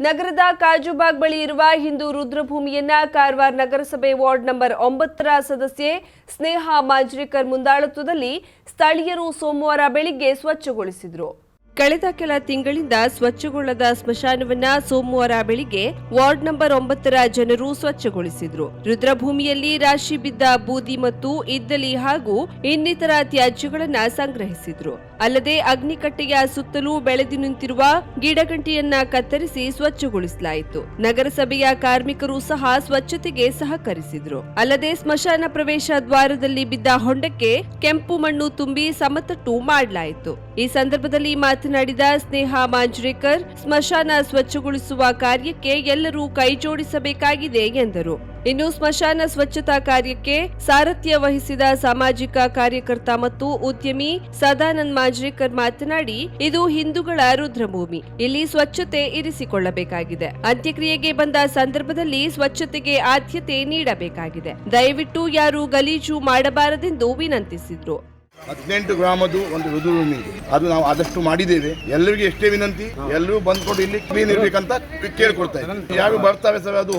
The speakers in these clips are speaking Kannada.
ನಗರದ ಕಾಜುಬಾಗ್ ಬಳಿ ಇರುವ ಹಿಂದೂ ರುದ್ರಭೂಮಿಯನ್ನ ಕಾರವಾರ ನಗರಸಭೆ ವಾರ್ಡ್ ನಂಬರ್ ಒಂಬತ್ತರ ಸದಸ್ಯೆ ಸ್ನೇಹ ಮಾಂಜ್ರೇಕರ್ ಮುಂದಾಳತ್ವದಲ್ಲಿ ಸ್ಥಳೀಯರು ಸೋಮವಾರ ಬೆಳಿಗ್ಗೆ ಸ್ವಚ್ಛಗೊಳಿಸಿದ್ರು. ಕಳೆದ ಕೆಲ ತಿಂಗಳಿಂದ ಸ್ವಚ್ಛಗೊಳ್ಳದ ಸ್ಮಶಾನವನ್ನ ಸೋಮವಾರ ಬೆಳಿಗ್ಗೆ ವಾರ್ಡ್ ನಂಬರ್ ಒಂಬತ್ತರ ಜನರು ಸ್ವಚ್ಛಗೊಳಿಸಿದ್ರು. ರುದ್ರಭೂಮಿಯಲ್ಲಿ ರಾಶಿ ಬಿದ್ದ ಬೂದಿ ಮತ್ತು ಇದ್ದಲಿ ಹಾಗೂ ಇನ್ನಿತರ ತ್ಯಾಜ್ಯಗಳನ್ನ ಸಂಗ್ರಹಿಸಿದ್ರು. ಅಲ್ಲದೆ ಅಗ್ನಿಕಟ್ಟೆಯ ಸುತ್ತಲೂ ಬೆಳೆದು ನಿಂತಿರುವ ಗಿಡಗಂಟಿಯನ್ನ ಕತ್ತರಿಸಿ ಸ್ವಚ್ಛಗೊಳಿಸಲಾಯಿತು. ನಗರಸಭೆಯ ಕಾರ್ಮಿಕರು ಸಹ ಸ್ವಚ್ಛತೆಗೆ ಸಹಕರಿಸಿದ್ರು. ಅಲ್ಲದೆ ಸ್ಮಶಾನ ಪ್ರವೇಶ ದ್ವಾರದಲ್ಲಿ ಬಿದ್ದ ಹೊಂಡಕ್ಕೆ ಕೆಂಪು ಮಣ್ಣು ತುಂಬಿ ಸಮತಟ್ಟು ಮಾಡಲಾಯಿತು. ಈ ಸಂದರ್ಭದಲ್ಲಿ ಮಾತನಾಡಿದ ಸ್ನೇಹ ಮಾಂಜ್ರೇಕರ್, ಸ್ಮಶಾನ ಸ್ವಚ್ಛಗೊಳಿಸುವ ಕಾರ್ಯಕ್ಕೆ ಎಲ್ಲರೂ ಕೈಜೋಡಿಸಬೇಕಾಗಿದೆ ಎಂದರು. ಇನ್ನು ಸ್ಮಶಾನ ಸ್ವಚ್ಛತಾ ಕಾರ್ಯಕ್ಕೆ ಸಾರಥ್ಯ ವಹಿಸಿದ ಸಾಮಾಜಿಕ ಕಾರ್ಯಕರ್ತ ಮತ್ತು ಉದ್ಯಮಿ ಸದಾನಂದ್ ಮಾಂಜ್ರೇಕರ್ ಮಾತನಾಡಿ, ಇದು ಹಿಂದೂಗಳ ರುದ್ರಭೂಮಿ. ಇಲ್ಲಿ ಸ್ವಚ್ಛತೆ ಇರಿಸಿಕೊಳ್ಳಬೇಕಾಗಿದೆ. ಅಂತ್ಯಕ್ರಿಯೆಗೆ ಬಂದ ಸಂದರ್ಭದಲ್ಲಿ ಸ್ವಚ್ಛತೆಗೆ ಆದ್ಯತೆ ನೀಡಬೇಕಾಗಿದೆ. ದಯವಿಟ್ಟು ಯಾರು ಗಲೀಜು ಮಾಡಬಾರದೆಂದು ವಿನಂತಿಸಿದ್ರು. ಹದಿನೆಂಟು ಗ್ರಾಮದ್ದು ಒಂದು ರುದುಭೂಮಿ ಇದೆ. ಅದು ನಾವು ಆದಷ್ಟು ಮಾಡಿದ್ದೇವೆ. ಎಲ್ಲರಿಗೂ ಎಷ್ಟೇ ವಿನಂತಿ, ಎಲ್ಲರೂ ಬಂದ್ಕೊಂಡು ಇಲ್ಲಿ ಕ್ಲೀನ್ ಇರ್ಬೇಕಂತ ಕೇಳ್ಕೊಡ್ತಾ ಇದ್ದೀವಿ ಯಾರು ಬರ್ತಾವೆ ಸರ್, ಅದು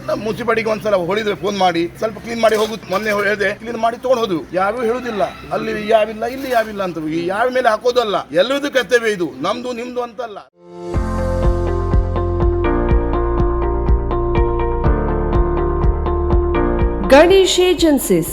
ಇಲ್ಲ ಮುನ್ಸಿಪಾಲಿಟಿಗೆ ಒಂದ್ಸಲ ಹೊಡಿದ್ರೆ ಫೋನ್ ಮಾಡಿ, ಸ್ವಲ್ಪ ಕ್ಲೀನ್ ಮಾಡಿ ಹೋಗುದು ಮೊನ್ನೆ ಹೇಳಿದೆ ಕ್ಲೀನ್ ಮಾಡಿ ತಗೊಂಡು ಹೋದ್ರು ಯಾರು ಹೇಳುದಿಲ್ಲ. ಅಲ್ಲಿ ಯಾವಿಲ್ಲ, ಇಲ್ಲಿ ಯಾವಿಲ್ಲ ಅಂತ ಯಾವ ಮೇಲೆ ಹಾಕೋದಲ್ಲ. ಎಲ್ಲರದ್ದು ಕರ್ತವ್ಯ ಇದು. ನಮ್ದು, ನಿಮ್ದು ಅಂತಲ್ಲ. ಗಣೇಶ್ ಏಜೆನ್ಸಿಸ್.